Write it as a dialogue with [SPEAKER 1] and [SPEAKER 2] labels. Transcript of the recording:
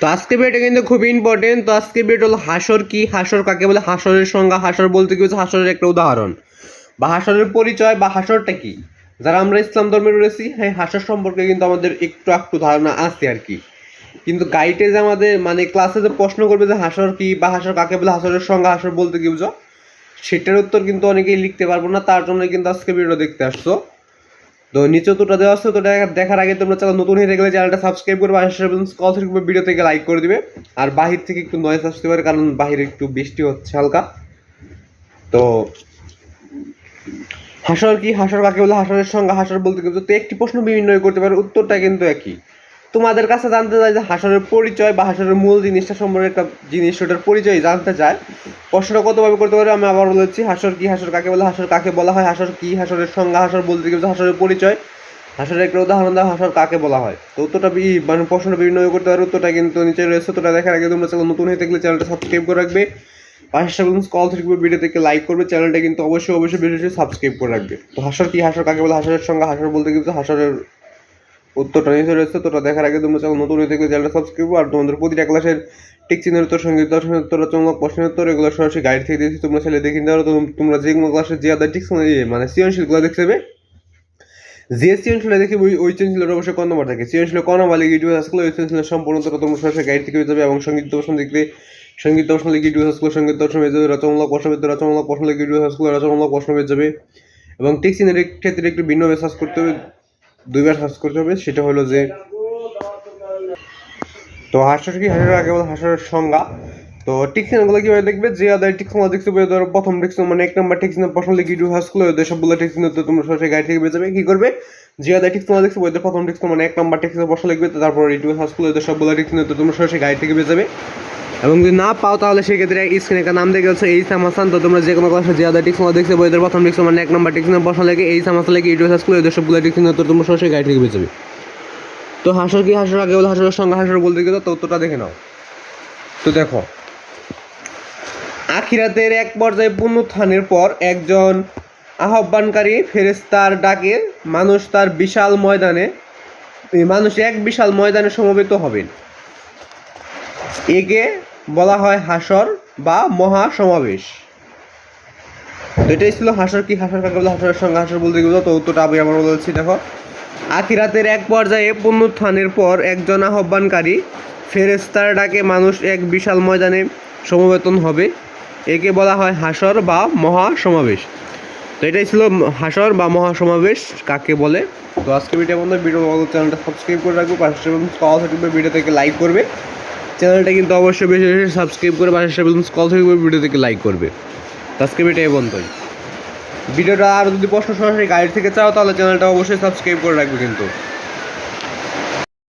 [SPEAKER 1] তো আজকে ভিডিওটা কিন্তু খুব ইম্পর্টেন্ট তো আজকে ভিডিও হলো হাসর কি? হাসর কাকে বলে? হাসরের সংজ্ঞা, হাসর বলতে কি হচ্ছে হাসরের একটা উদাহরণ। বা হাসরের পরিচয় বা হাসরটা কি? যারা আমরা ইসলাম ধর্মে রয়েছি হ্যাঁ হাসর সম্পর্কে কিন্তু আমাদের একটু একটু ধারণা আছে আর কি। কিন্তু গাইডে যে আমাদের মানে ক্লাসে যে প্রশ্ন করবে যে হাসর কি বা হাসর কাকে বলে, হাসরের সংজ্ঞা, হাসর বলতে কি বুঝো? সেটার উত্তর কিন্তু অনেকেই লিখতে পারব না, তার জন্য কিন্তু আজকে ভিডিও দেখতে আসছো। তো নিচে তোটা দেওয়া আছে, তো দেখা- দেখার আগে তোমরা চ্যানেল নতুন হয়ে গেলে চ্যানেলটা সাবস্ক্রাইব করবে আর কল থেকে ভিডিও থেকে লাইক করে দিবে। আর বাহির থেকে একটু নয়েজ আসতে পারে, কারণ বাহিরে একটু বৃষ্টি হচ্ছে হালকা। তো হাসর কি? হাসর কাকে বলে? হাসরের সঙ্গে হাসর বলতে কিন্তু একটি প্রশ্ন বিভিন্ন করতে পারে, উত্তরটা কিন্তু একই। তোমাদের কাছে জানতে চাই যে হাসরের পরিচয় বা হাসরের মূল জিনিসটা সম্পর্কে একটা জিনিস ওটার পরিচয় জানতে চায় প্রশ্নটা কতভাবে করতে পারে? আমি আবার বলেছি, হাসর কি, হাসর কাকে বলে, হাসর কাকে বলা হয়, হাসর কি, হাসরের সংজ্ঞা, হাসর বলতে গেলে হাসরের পরিচয়। হাসরের একটা উদাহরণ দেওয়া হাসর কাকে বলা হয়। তো উত্তরটা মানে প্রশ্নটা বিভিন্ন করতে পারে, উত্তরটা কিন্তু নিচে রয়েছে তোটা দেখার আগে তোমরা চ্যানেল নতুন হয়ে থাকলে চ্যানেলটা সাবস্ক্রাইব করে রাখবে। পাশে কল থেকে ভিডিও থেকে লাইক করবে, চ্যানেলটা কিন্তু অবশ্যই অবশ্যই ভিডিওটি সাবস্ক্রাইব করে রাখবে। তো হাসর কি, হাসর কাকে বলে, হাসরের সঙ্গে হাসর বলতে কিন্তু হাসরের উত্তরটা নিচে রয়েছে তোটা দেখার আগে তোমরা চ্যানেল নতুন হয়ে থাকলে চ্যানেলটা সাবস্ক্রাইব আর তোমাদের প্রতিটা ক্লাসের টিক চিহ্নের উত্তর সংগীত দর্শনের উত্তর চমক প্রশ্নের উত্তর, এগুলো সরাসরি গাইড থেকে দিয়েছি। তোমরা ছেলে দেখে নিতে পারো। তোমরা যে কোনো ক্লাসের যে আদার টিক মানে সৃজনশীলগুলো দেখতে হবে যে সৃজনশীল দেখি ওই ওই সৃজনশীলের অবশ্যই ক নম্বর থাকে। সৃজনশীল ক নম্বর লিখে ইউটিউব আসলে ওই সৃজনশীলের সম্পূর্ণ উত্তর তোমরা সরাসরি গাইড থেকে হয়ে যাবে এবং সংগীত দর্শন দেখতে সংগীত দর্শন লিখে ইউটিউব আসলে সংগীত দর্শন হয়ে যাবে, রচনামূলক প্রশ্ন পেতে রচনামূলক প্রশ্ন লিখে ইউটিউব আসলে রচনামূলক প্রশ্ন হয়ে যাবে। এবং টিক চিহ্নের ক্ষেত্রে একটু ভিন্নভাবে সার্চ করতে হবে। দুইবার সার্চ করতে হবে, সেটা হলো যে, তো হাসর কি হাসর আগে বলে হাসরের সংজ্ঞা? তো টিকসিনগুলো কীভাবে দেখবে? যে আদার টিকসিনগুলো দেখতে পাবে, ধরো প্রথম টিকসিন মানে এক নম্বর টিকসিনের প্রশ্ন লিখে ইউটিউব হাসগুলো ওদের সবগুলো টিকসিন তো তোমরা সরাসরি গাইড থেকে যাবে। কি করবে? যে আদার টিকসিনগুলো দেখতে ওদের প্রথম টিকসিন মানে এক নম্বর টিকসিনের প্রশ্ন লিখবে তারপর ইউটিউব হাসগুলো ওদের সবগুলো টিকসিন তো তোমরা সরাসরি গাইড থেকে যাবে। এবং যদি না পাও তাহলে সেক্ষেত্রে স্ক্রিনে একটা নাম দেখে হচ্ছে এই সামাসান তো তোমরা যে কোনো ক্লাসে যে আদার টিকসিনগুলো দেখতে ওদের প্রথম টিকসিন মানে এক নম্বর টিকসিনের প্রশ্ন লাগে এই সামাসান লাগে ইউটিউব হাসগুলো ওদের সবগুলো টিকসিন তো তোমরা সরাসরি গাইড থেকে পেয়ে তো হাসর কি হাসর আগে বলে, হাসরের সঙ্গে হাসর বলতে গেলে তো উত্তরটা দেখে নাও। তো দেখো, আখিরাতের এক পর্যায়ে পুনরুত্থানের পর একজন আহ্বানকারী ফেরেস্তার ডাকে মানুষ তার বিশাল ময়দানে, মানুষ এক বিশাল ময়দানে সমবেত হবেন। একে বলা হয় হাসর বা মহা সমাবেশ তো এটাই ছিল হাসর কি, হাসর কাকে বলে, হাসরের সঙ্গে হাসর বলতে গেলে তো উত্তরটা আমি আমার বলছি, দেখো। আখিরাতের এক পর্যায়ে পুনরুত্থানের পর একজন আহ্বানকারী ফেরেস্তার ডাকে মানুষ এক বিশাল ময়দানে সমবেতন হবে। একে বলা হয় হাসর বা মহা সমাবেশ তো এটাই ছিল হাসর বা মহা সমাবেশ কাকে বলে। তো আজকে ভিডিও বন্ধু ভিডিও চ্যানেলটা সাবস্ক্রাইব করে রাখব। পাশে ভিডিও থেকে লাইক করবে। চ্যানেলটা কিন্তু অবশ্যই বেশি বেশি সাবস্ক্রাইব করে পাশে কল থেকে ভিডিও থেকে লাইক করবে। আজকে ভিডিও বন্ধই। ভিডিওটা আরও যদি প্রশ্ন সরাসরি গাইড থেকে চাও, তাহলে চ্যানেলটা অবশ্যই সাবস্ক্রাইব করে রাখবে কিন্তু।